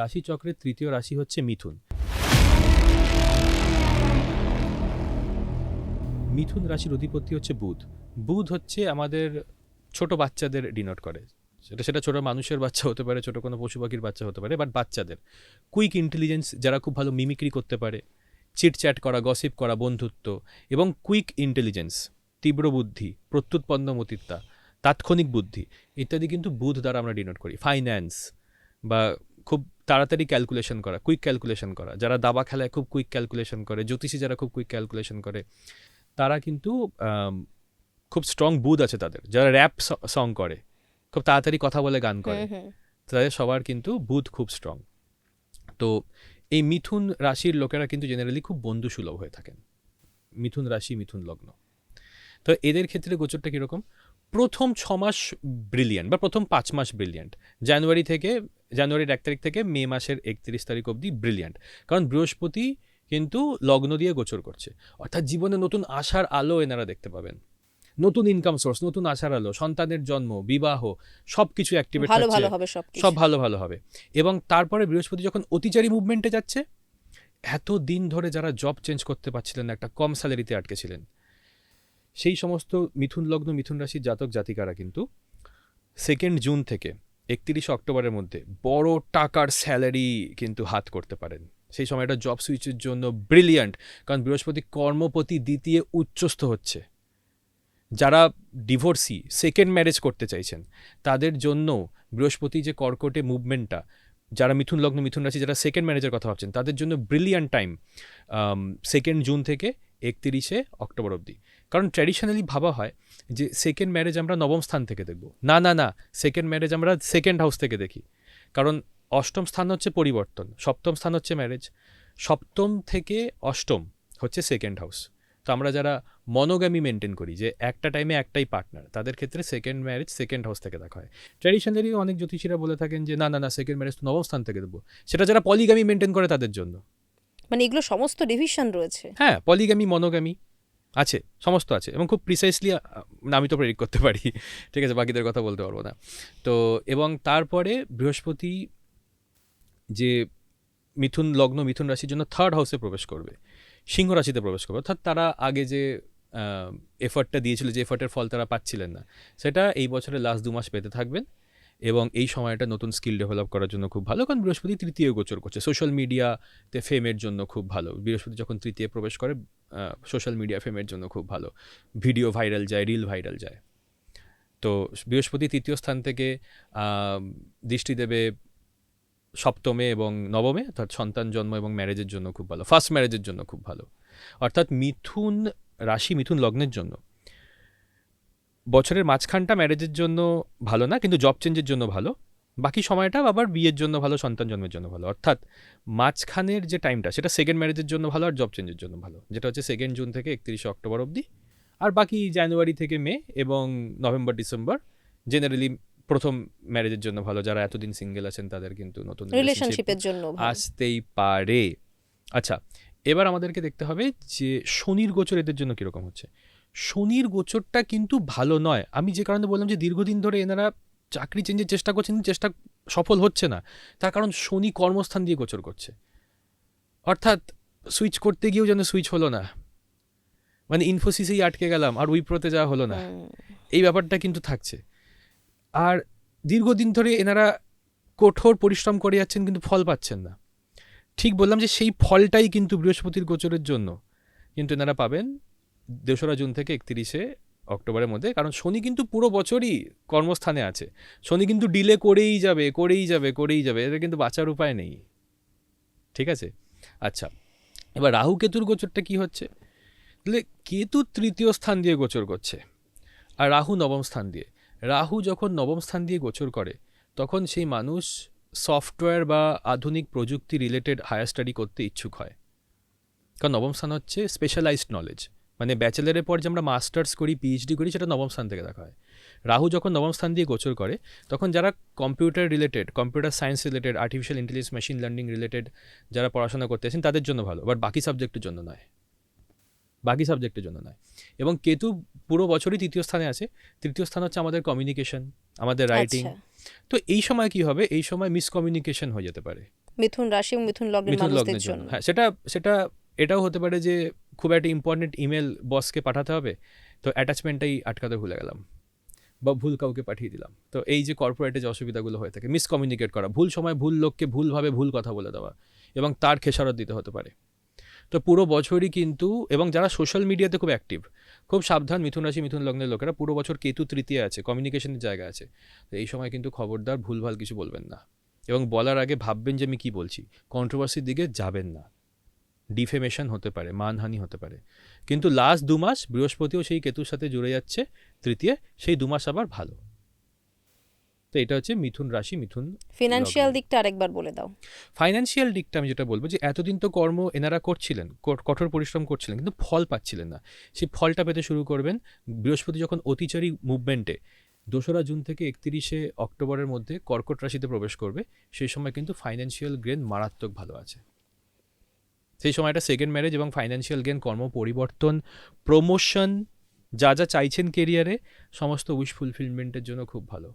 রাশিচক্রের তৃতীয় রাশি হচ্ছে মিথুন। মিথুন রাশির অধিপতি হচ্ছে বুধ। বুধ হচ্ছে আমাদের ছোট বাচ্চাদের ডিনোট করে। সেটা সেটা ছোটো মানুষের বাচ্চা হতে পারে, ছোট কোনো পশু পাখির বাচ্চা হতে পারে বাট বাচ্চাদের। কুইক ইন্টেলিজেন্স যারা খুব ভালো মিমিক্রি করতে পারে চিটচ্যাট করা গসিপ করা, বন্ধুত্ব, এবং কুইক ইন্টেলিজেন্স তীব্র বুদ্ধি প্রত্যুৎপন্নমতিত্বা তাৎক্ষণিক বুদ্ধি, ইত্যাদি কিন্তু বুধ দ্বারা আমরা ডিনোট করি। ফাইন্যান্স বা খুব তাড়াতাড়ি ক্যালকুলেশন করা কুইক ক্যালকুলেশন করা। যারা দাবা খেলায় খুব কুইক ক্যালকুলেশন করে জ্যোতিষী যারা খুব কুইক ক্যালকুলেশন করে তারা কিন্তু খুব স্ট্রং বুধ আছে তাদের। যারা র্যাপ সং করে খুব তাড়াতাড়ি কথা বলে গান করে। তাদের সবার কিন্তু বুধ খুব স্ট্রং তো এই মিথুন রাশির লোকেরা কিন্তু জেনারেলি খুব বন্ধু সুলভ হয়ে থাকেন। মিথুন রাশি মিথুন লগ্ন। তো এদের ক্ষেত্রে গোচরটা কীরকম? প্রথম ছ মাস ব্রিলিয়ান্ট বা প্রথম পাঁচ মাস ব্রিলিয়ান্ট জানুয়ারি থেকে জানুয়ারির এক তারিখ থেকে মে মাসের একত্রিশ তারিখ অবধি ব্রিলিয়ান্ট কারণ বৃহস্পতি কিন্তু লগ্ন দিয়ে গোচর করছে। অর্থাৎ জীবনে নতুন আশার আলো এনারা দেখতে পাবেন। নতুন ইনকাম সোর্স নতুন আশার আলো সন্তানের জন্ম বিবাহ সব কিছু অ্যাক্টিভেট ভালো ভালো হবে সব সব ভালো ভালো হবে। এবং তারপরে বৃহস্পতি যখন অতিচারী মুভমেন্টে যাচ্ছে এত দিন ধরে যারা জব চেঞ্জ করতে পারছিলেন না একটা কম স্যালারিতে আটকে ছিলেন। সেই সমস্ত মিথুন লগ্ন, মিথুন রাশির জাতক, জাতিকারা কিন্তু সেকেন্ড জুন থেকে একত্রিশে অক্টোবরের মধ্যে বড় টাকার স্যালারি কিন্তু হাত করতে পারেন। সেই সময়টা জব সুইচের জন্য ব্রিলিয়ান্ট কারণ বৃহস্পতি কর্মপতি দ্বিতীয় উচ্চস্থ হচ্ছে। যারা ডিভোর্সি সেকেন্ড ম্যারেজ করতে চাইছেন, তাদের জন্য বৃহস্পতি যে কর্কটে মুভমেন্টটা যারা মিথুন লগ্ন, মিথুন রাশি, যারা সেকেন্ড ম্যারেজের কথা ভাবছেন, তাদের জন্য ব্রিলিয়ান্ট টাইম সেকেন্ড জুন থেকে একত্রিশে অক্টোবর অবধি। কারণ ট্র্যাডিশনালি ভাবা হয় যে সেকেন্ড ম্যারেজ আমরা নবম স্থান থেকে দেখব। না না না সেকেন্ড ম্যারেজ আমরা সেকেন্ড হাউস থেকে দেখি। কারণ অষ্টম স্থান হচ্ছে পরিবর্তন, সপ্তম স্থান হচ্ছে ম্যারেজ সপ্তম থেকে অষ্টম হচ্ছে সেকেন্ড হাউস তো আমরা যারা মনোগামি মেনটেন করি যে একটা টাইমে একটাই পার্টনার তাদের ক্ষেত্রে সেকেন্ড ম্যারেজ সেকেন্ড হাউস থেকে দেখা হয়। ট্র্যাডিশনালি অনেক জ্যোতিষীরা বলে থাকেন যে না না না সেকেন্ড ম্যারেজ নবম স্থান থেকে দেবো সেটা যারা পলিগামি মেনটেন করে তাদের জন্য। মানে এগুলো সমস্ত ডিভিশন রয়েছে। হ্যাঁ পলিগামি মনোগামি আছে, সমস্ত আছে এবং খুব প্রিসাইসলি আমি তো প্রেডিক্ট করতে পারি। ঠিক আছে, বাকিদের কথা বলতে পারব না। তো, এবং তারপরে বৃহস্পতি যে মিথুন লগ্ন, মিথুন রাশির জন্য থার্ড হাউসে প্রবেশ করবে, সিংহ রাশিতে প্রবেশ করবে। অর্থাৎ তারা আগে যে এফার্টটা দিয়েছিল, যে এফার্টের ফল তারা পাচ্ছিলেন না, সেটা এই বছরের লাস্ট দু মাস পেতে থাকবেন। এবং এই সময়টা নতুন স্কিল ডেভেলপ করার জন্য খুব ভালো। কারণ বৃহস্পতি তৃতীয় গোচর করছে। সোশ্যাল মিডিয়াতে ফেমের জন্য খুব ভালো। বৃহস্পতি যখন তৃতীয় প্রবেশ করে সোশ্যাল মিডিয়া ফেমের জন্য খুব ভালো। ভিডিও ভাইরাল যায়, রিল ভাইরাল যায়। তো বৃহস্পতি তৃতীয় স্থান থেকে দৃষ্টি দেবে সপ্তমে এবং নবমে, অর্থাৎ সন্তান জন্ম এবং ম্যারেজের জন্য খুব ভালো। ফার্স্ট ম্যারেজের জন্য খুব ভালো। অর্থাৎ মিথুন রাশি, মিথুন লগ্নের জন্য। বছরের মাঝখানটা ম্যারেজের জন্য ভালো না কিন্তু জব চেঞ্জের জন্য ভালো। বাকি সময়টা আবার বিয়ের জন্য ভালো সন্তান জন্মের জন্য ভালো। অর্থাৎ মাঝখানের যে টাইমটা সেটা সেকেন্ড ম্যারেজের জন্য ভালো আর জব চেঞ্জের জন্য ভালো। যেটা হচ্ছে সেকেন্ড জুন থেকে একত্রিশে অক্টোবর অবধি। আর বাকি জানুয়ারি থেকে মে এবং নভেম্বর ডিসেম্বর জেনারেলি প্রথম ম্যারেজের জন্য ভালো। যারা এতদিন সিঙ্গেল আছেন তাদের কিন্তু নতুন রিলেশনশিপের জন্য আসতেই পারে। আচ্ছা এবার আমাদেরকে দেখতে হবে যে শনির গোচর এদের জন্য কীরকম হচ্ছে। শনির গোচরটা কিন্তু ভালো নয়। আমি যে কারণে বললাম যে দীর্ঘদিন ধরে এনারা চাকরি চেঞ্জের চেষ্টা করছেন চেষ্টা সফল হচ্ছে না। তার কারণ শনি কর্মস্থান দিয়ে গোচর করছে। অর্থাৎ সুইচ করতে গিয়েও যেন সুইচ হলো না। মানে ইনফোসিসেই আটকে গেলাম আর উইপ্রোতে যাওয়া হলো না। এই ব্যাপারটা কিন্তু থাকছে। আর দীর্ঘদিন ধরে এনারা কঠোর পরিশ্রম করে যাচ্ছেন কিন্তু ফল পাচ্ছেন না। ঠিক বললাম যে সেই ফলটাই কিন্তু বৃহস্পতির গোচরের জন্য। কিন্তু এনারা পাবেন দোসরা জুন থেকে একত্রিশে অক্টোবরের মধ্যে, কারণ শনি কিন্তু পুরো বছরই কর্মস্থানে আছে। শনি কিন্তু ডিলে করেই যাবে করেই যাবে করেই যাবে এটা কিন্তু বাঁচার উপায় নেই। ঠিক আছে? আচ্ছা এবার রাহু কেতুর গোচরটা কি হচ্ছে? তাহলে কেতু তৃতীয় স্থান দিয়ে গোচর করছে, আর রাহু নবম স্থান দিয়ে। রাহু যখন নবম স্থান দিয়ে গোচর করে, তখন সেই মানুষ সফটওয়্যার বা আধুনিক প্রযুক্তি রিলেটেড হায়ার স্টাডি করতে ইচ্ছুক হয়। কারণ নবম স্থান হচ্ছে স্পেশালাইজড নলেজ মানে ব্যাচেলারের পর যে আমরা মাস্টার্স করি পিএইচডি করি সেটা নবম স্থান থেকে দেখা হয়। রাহু যখন নবম স্থান দিয়ে গোচর করে তখন যারা computer related computer science related artificial intelligence machine learning related যারা পড়াশোনা করতে আছেন তাদের জন্য ভালো বাট বাকি সাবজেক্টের জন্য নয়। বাকি সাবজেক্টের জন্য নয়। এবং কেতু পুরো বছরই তৃতীয় স্থানে আছে। তৃতীয় স্থান হচ্ছে আমাদের কমিউনিকেশন আমাদের রাইটিং আচ্ছা। তো এই সময় কি হবে? এই সময় মিসকমিউনিকেশন হয়ে যেতে পারে। মিথুন রাশি মিথুন লগ্নের মানুষদের জন্য। হ্যাঁ সেটা সেটা এটাও হতে পারে যে খুব একটা ইম্পর্টেন্ট ইমেল বসকে পাঠাতে হবে, তো অ্যাটাচমেন্টটাই আটকাতে ভুলে গেলাম বা ভুল কাউকে পাঠিয়ে দিলাম। তো এই যে কর্পোরেটে যে অসুবিধাগুলো হয়ে থাকে মিসকমিউনিকেট করা, ভুল সময় ভুল লোককে ভুলভাবে ভুল কথা বলে দেওয়া এবং তার খেসারত দিতে হতে পারে। তো পুরো বছরই কিন্তু, এবং যারা সোশ্যাল মিডিয়াতে খুব অ্যাক্টিভ খুব সাবধান মিথুন রাশি, মিথুন লগ্নের লোকেরা, পুরো বছর কেতু তৃতীয় আছে কমিউনিকেশনের জায়গা আছে। তো এই সময় কিন্তু খবরদার, ভুলভাল কিছু বলবেন না। এবং বলার আগে ভাববেন যে আমি কী বলছি কন্ট্রোভার্সির দিকে যাবেন না। ডিফেমেশন হতে পারে মানহানি হতে পারে। কিন্তু লাস্ট দু মাস বৃহস্পতিও সেই কেতুর সাথে জুড়ে যাচ্ছে তৃতীয় সেই দু মাস আবার ভালো। তো এটা হচ্ছে মিথুন রাশি মিথুন ফিনান্সিয়াল দিকটা আরেকবার বলে দাও। ফাইন্যান্সিয়াল দিকটা আমি যেটা বলব যে এতদিন তো কর্ম এনারা করছিলেন কঠোর পরিশ্রম করছিলেন কিন্তু ফল পাচ্ছিলেন না। সেই ফলটা পেতে শুরু করবেন বৃহস্পতি যখন অতিচারী মুভমেন্টে দোসরা জুন থেকে একত্রিশে অক্টোবরের মধ্যে কর্কট রাশিতে প্রবেশ করবে সেই সময় কিন্তু ফাইন্যান্সিয়াল গেন মারাত্মক ভালো আছে। সেই সময়টা সেকেন্ড ম্যারেজ এবং ফাইন্যান্সিয়াল গেন কর্ম পরিবর্তন প্রমোশন যা যা চাইছেন কেরিয়ারে সমস্ত উইশ ফুলফিলমেন্টের জন্য খুব ভালো।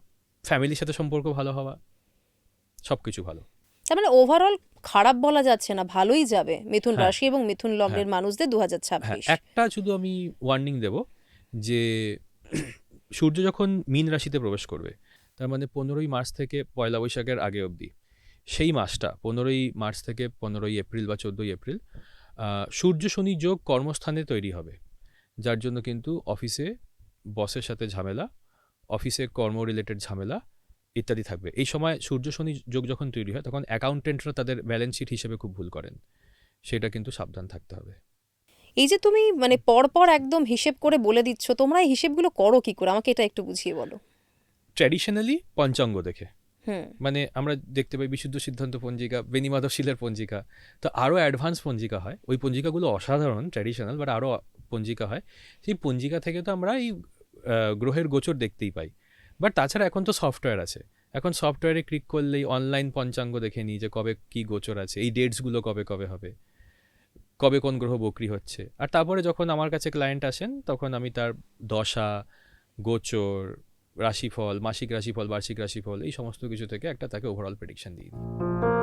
ফ্যামিলির সাথে সম্পর্ক ভালো হওয়া সব কিছু ভালো। তার মানে ওভারঅল খারাপ বলা যাচ্ছে না ভালোই যাবে। মিথুন হ্যাঁ। রাশি এবং মিথুন লগ্নের মানুষদের দু হাজার হ্যাঁ ছাব্বিশ একটা শুধু আমি ওয়ার্নিং দেব যে সূর্য যখন মীন রাশিতে প্রবেশ করবে তার মানে পনেরোই মার্চ থেকে পয়লা বৈশাখের আগে অবধি সেই মাসটা পনেরোই মার্চ থেকে পনেরোই এপ্রিল বা চোদ্দোই এপ্রিল সূর্য শনি যোগ কর্মস্থানে তৈরি হবে। যার জন্য কিন্তু অফিসে বসের সাথে ঝামেলা অফিসে কর্ম রিলেটেড ঝামেলা ইত্যাদি থাকবে। এই সময় সূর্য শনি যোগ যখন তৈরি হয় তখন অ্যাকাউন্টেন্টরা তাদের ব্যালেন্স শিট হিসেবে খুব ভুল করেন। সেটা কিন্তু সাবধান থাকতে হবে। এই যে তুমি মানে পরপর একদম হিসেব করে বলে দিচ্ছ তোমরা এই হিসেবগুলো করো কি করে? আমাকে এটা একটু বুঝিয়ে বলো। ট্র্যাডিশনালি পঞ্চাঙ্গ দেখে। মানে আমরা দেখতে পাই বিশুদ্ধ সিদ্ধান্ত পঞ্জিকা বেনিমাধব শিলের পঞ্জিকা। তো আরও অ্যাডভান্স পঞ্জিকা হয়। ওই পঞ্জিকাগুলো অসাধারণ ট্র্যাডিশনাল বাট আরও পঞ্জিকা হয়। সেই পঞ্জিকা থেকে তো আমরা এই গ্রহের গোচর দেখতেই পাই। বাট তাছাড়া এখন তো সফটওয়্যার আছে। এখন সফটওয়্যারে ক্লিক করলেই অনলাইন পঞ্চাঙ্গ দেখে নিই যে কবে কি গোচর আছে, এই ডেটসগুলো কবে কবে হবে, কবে কোন গ্রহ বকরি হচ্ছে। আর তারপরে যখন আমার কাছে ক্লায়েন্ট আসেন, তখন আমি তার দশা, গোচর রাশিফল, মাসিক রাশিফল, বার্ষিক রাশিফল, এই সমস্ত কিছু থেকে একটা তাকে ওভারঅল প্রেডিকশন দিয়ে দিই।